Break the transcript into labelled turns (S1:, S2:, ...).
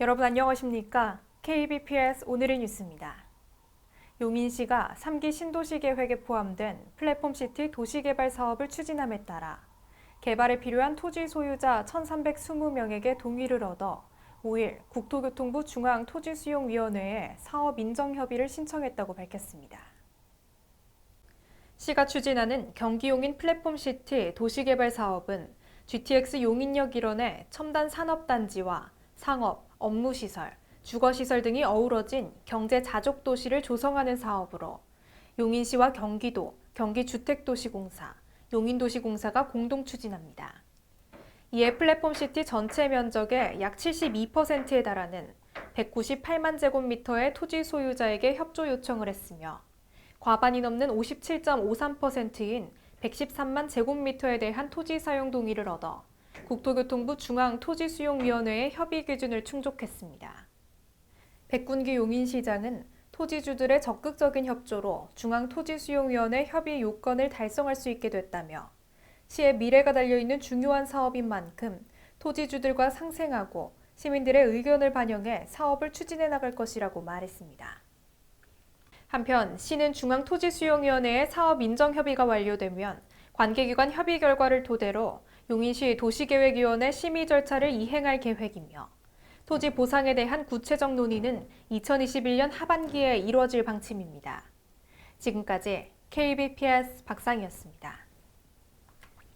S1: 여러분 안녕하십니까? KBPS 오늘의 뉴스입니다. 용인시가 3기 신도시 계획에 포함된 플랫폼 시티 도시개발 사업을 추진함에 따라 개발에 필요한 토지 소유자 1,320명에게 동의를 얻어 5일 국토교통부 중앙토지수용위원회에 사업 인정 협의를 신청했다고 밝혔습니다. 시가 추진하는 경기 용인 플랫폼 시티 도시개발 사업은 GTX 용인역 일원의 첨단 산업단지와 상업, 업무시설, 주거시설 등이 어우러진 경제 자족 도시를 조성하는 사업으로 용인시와 경기도, 경기주택도시공사, 용인도시공사가 공동 추진합니다. 이에 플랫폼 시티 전체 면적의 약 72%에 달하는 198만 제곱미터의 토지 소유자에게 협조 요청을 했으며 과반이 넘는 57.53%인 113만 제곱미터에 대한 토지 사용 동의를 얻어 국토교통부 중앙토지수용위원회의 협의 기준을 충족했습니다. 백군기 용인시장은 토지주들의 적극적인 협조로 중앙토지수용위원회 협의 요건을 달성할 수 있게 됐다며 시의 미래가 달려있는 중요한 사업인 만큼 토지주들과 상생하고 시민들의 의견을 반영해 사업을 추진해 나갈 것이라고 말했습니다. 한편 시는 중앙토지수용위원회의 사업 인정 협의가 완료되면 관계기관 협의 결과를 토대로 용인시 도시계획위원회 심의 절차를 이행할 계획이며 토지 보상에 대한 구체적 논의는 2021년 하반기에 이루어질 방침입니다. 지금까지 KBPS 박상이었습니다.